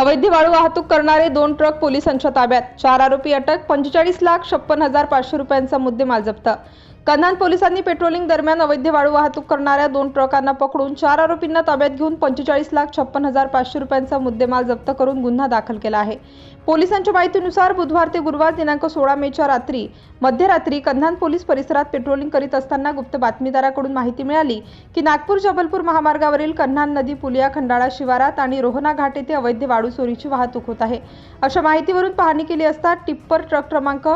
अवैध वाळू वाहतूक करणारे दोन ट्रक पोलिसांच्या ताब्यात. चार आरोपी अटक पंचेचाळीस लाख छप्पन हजार पाचशे रुपयांचा मुद्देमाल जप्त. कन्हान पोलिसांनी पेट्रोलिंग दरम्यान अवैध वाळू वाहतूक करणाऱ्या दोन ट्रकांना पकडून चार आरोपींना ताब्यात घेऊन पंचेचाळीस लाख छप्पन हजार पाचशे रुपयांचा मुद्देमाल जप्त करून गुन्हा दाखल केला आहे. पोलिसांच्या माहितीनुसार बुधवार ते गुरुवार दिनांक सोळा मेच्या रात्री मध्यरात्री कन्हान पोलीस परिसरात पेट्रोलिंग करीत असताना गुप्त बातमीदाराकडून माहिती मिळाली की नागपूर जबलपूर महामार्गावरील कन्हान नदी पुलिया खंडाळा शिवारात आणि रोहना घाट येथे अवैध वाळू चोरीची वाहतूक होत आहे. अशा माहितीवरून पाहणी केली असता टिप्पर ट्रक क्रमांक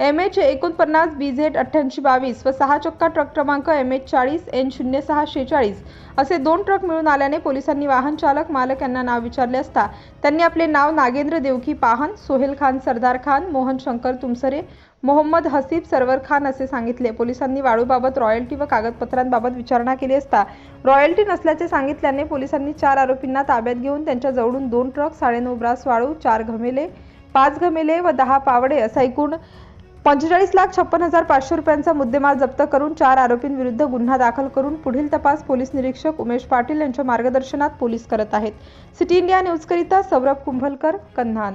एम एच एकोणपन्नास बी झेड अठ्ठ्याऐंशी बावीस व सहा चक्का ट्रक क्रमांक एम एच चाळीस एन शून्य सहा शेचाळीस असे दोन ट्रक मिळून आल्याने पोलिसांनी वाहन चालक मालक यांना नाव विचारले असता त्यांनी आपले नाव नागेंद्र देवकी पाहन सोहेल खान सरदार खान मोहन शंकर तुमसरे मोहम्मद हसीब सरवर खान असे सांगितले. पोलिसांनी वाळूबाबत रॉयल्टी व कागदपत्रांबाबत विचारणा केली असता रॉयल्टी नसल्याचे सांगितल्याने पोलिसांनी चार आरोपींना ताब्यात घेऊन त्यांच्या जवळून दोन ट्रक साडेनऊ ब्रास वाळू चार घमेले पाच घमेले व दहा पावडे असा एकूण पंचेचाळीस लाख छप्पन हजार पाचशे रुपयांचा मुद्देमाल जप्त करून चार आरोपींविरुद्ध गुन्हा दाखल करून पुढील तपास पोलीस निरीक्षक उमेश पाटील यांच्या मार्गदर्शनात पोलीस करत आहेत. सिटी इंडिया न्यूजकरिता सौरभ कुंभलकर कन्हान.